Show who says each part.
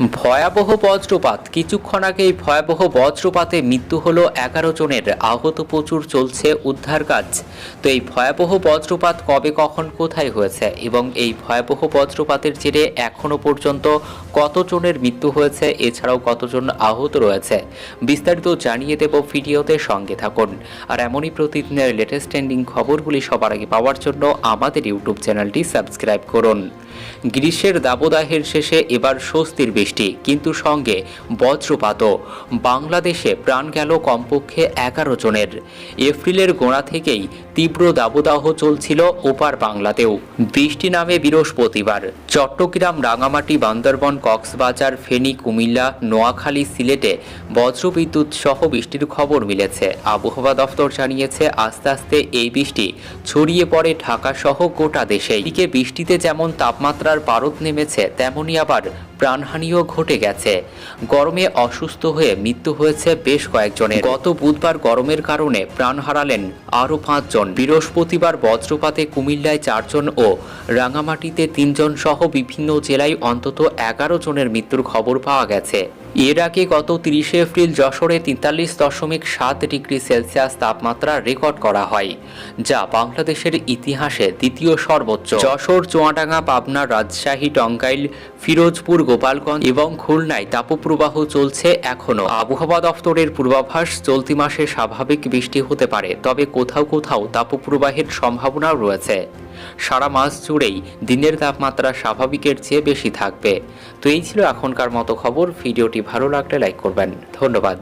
Speaker 1: ভয়াবহ বজ্রপাত। কিছুক্ষণ আগে এই ভয়াবহ বজ্রপাতে মৃত্যু হলো এগারো জনের। আহত প্রচুর চলছে উদ্ধার কাজ। তো এই ভয়াবহ বজ্রপাত কবে, কখন, কোথায় হয়েছে? এবং এই ভয়াবহ বজ্রপাতের জেরে এখনও পর্যন্ত কতজনের মৃত্যু হয়েছে? এছাড়াও কতজন আহত রয়েছে? বিস্তারিত জানিয়ে দেব ভিডিওতে সঙ্গে থাকুন। আর এমনই প্রতিদিনের লেটেস্ট ট্রেন্ডিং খবরগুলি সবার আগে পাওয়ার জন্য আমাদের ইউটিউব চ্যানেলটি সাবস্ক্রাইব করুন। গ্রীষ্মের দাবদাহের শেষে এবার স্বস্তির বৃষ্টি কিন্তু সঙ্গে বজ্রপাতও। বাংলাদেশে প্রাণ গেল কমপক্ষে এগারো জনের। এপ্রিলের গোড়া থেকেই তীব্র দাবদাহ চলছিল ওপার বাংলাতেও। বৃষ্টি নামে বৃহস্পতিবার চট্টগ্রাম রাঙামাটি বান্দরবন কক্সবাজার ফেনী কুমিল্লা নোয়াখালী সিলেটে বজ্রবিদ্যুৎ সহ বৃষ্টির খবর মিলেছে। আবহাওয়া দফতর জানিয়েছে, আস্তে আস্তে এই বৃষ্টি ছড়িয়ে পড়ে ঢাকা সহ গোটা দেশে এদিকে বৃষ্টিতে যেমন তাপমাত্রার পারদ নেমেছে তেমনই আবার প্রাণহানিও ঘটে গেছে। গরমে অসুস্থ হয়ে মৃত্যু হয়েছে বেশ কয়েকজনের। গত বুধবার গরমের কারণে প্রাণ হারালেন আরও পাঁচজন। বৃহস্পতিবার বজ্রপাতে কুমিল্লায় চারজন ও রাঙামাটিতে তিনজন সহ বিভিন্ন জেলায় অন্তত এগারো জনের মৃত্যুর খবর পাওয়া গেছে। এর আগে গত তিরিশে এপ্রিল যশোরে তেতাল্লিশ দশমিক সাত ডিগ্রি সেলসিয়াস তাপমাত্রা রেকর্ড করা হয়, যা বাংলাদেশের ইতিহাসে দ্বিতীয় সর্বোচ্চ। যশোর, চুয়াডাঙ্গা পাবনা রাজশাহী, টঙ্গাইল, ফিরোজপুর, গোপালগঞ্জ এবং খুলনায় তাপপ্রবাহ চলছে এখনও। আবহাওয়া দফতরের পূর্বাভাস, চলতি মাসে স্বাভাবিক বৃষ্টি হতে পারে, তবে কোথাও কোথাও তাপপ্রবাহের সম্ভাবনাও রয়েছে। সারা মাস জুড়েই দিনের তাপমাত্রা স্বাভাবিকের চেয়ে বেশি থাকবে। তো এই ছিল এখনকার মতো খবর। ভিডিওটি ভালো লাগলে লাইক করবেন। ধন্যবাদ।